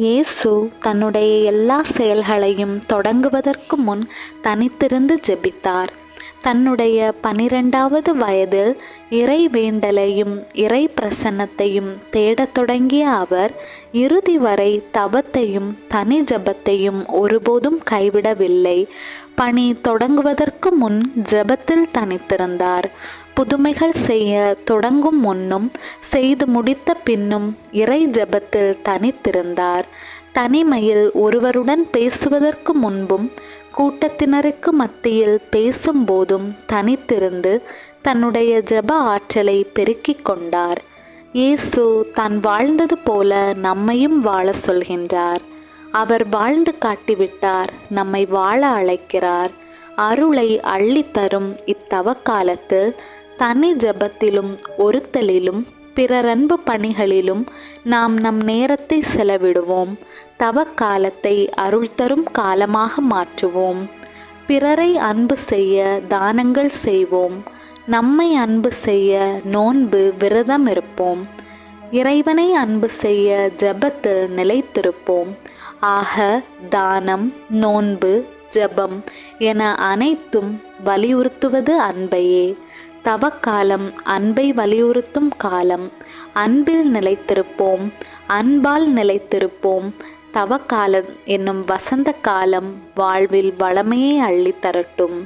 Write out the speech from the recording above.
இயேசு தன்னுடைய எல்லா செயல்களையும் தொடங்குவதற்கு முன் தனித்திருந்து ஜெபித்தார். தன்னுடைய பனிரெண்டாவது வயதில் இறை வேண்டலையும் இறை பிரசன்னத்தையும் தேடத் தொடங்கிய அவர் இறுதி வரை தவத்தையும் தனி ஜபத்தையும் ஒருபோதும் கைவிடவில்லை. பணி தொடங்குவதற்கு முன் ஜெபத்தில் தனித்திருந்தார். புதுமைகள் செய்ய தொடங்கும் முன்னும் செய்து முடித்த பின்னும் இறை ஜெபத்தில் தனித்திருந்தார். தனிமையில் ஒருவருடன் பேசுவதற்கு முன்பும் கூட்டத்தினருக்கு மத்தியில் பேசும்போதும் தனித்திருந்து தன்னுடைய ஜெப ஆற்றலை பெருக்கிக் கொண்டார். இயேசு தான் வாழ்ந்தது போல நம்மையும் வாழ சொல்கின்றார். அவர் வாழ்ந்து காட்டிவிட்டார் நம்மை வாழ அழைக்கிறார். அருளை அள்ளித்தரும் இத்தவ காலத்தில் தனி ஜபத்திலும் ஒருத்தலிலும் பிறரன்பு பணிகளிலும் நாம் நம் நேரத்தை செலவிடுவோம். தவ காலத்தை அருள் தரும் காலமாக மாற்றுவோம். பிறரை அன்பு செய்ய தானங்கள் செய்வோம். நம்மை அன்பு செய்ய நோன்பு விரதம் இருப்போம். இறைவனை அன்பு செய்ய ஜபத்து நிலைத்திருப்போம். ஆக தானம் நோன்பு ஜபம் என அனைத்தும் வலியுறுத்துவது அன்பையே. தவக்காலம் அன்பை வலியுறுத்தும் காலம். அன்பில் நிலைத்திருப்போம். அன்பால் நிலைத்திருப்போம். தவக்காலம் என்னும் வசந்த காலம் வாழ்வில் வளமையை அள்ளித்தரட்டும்.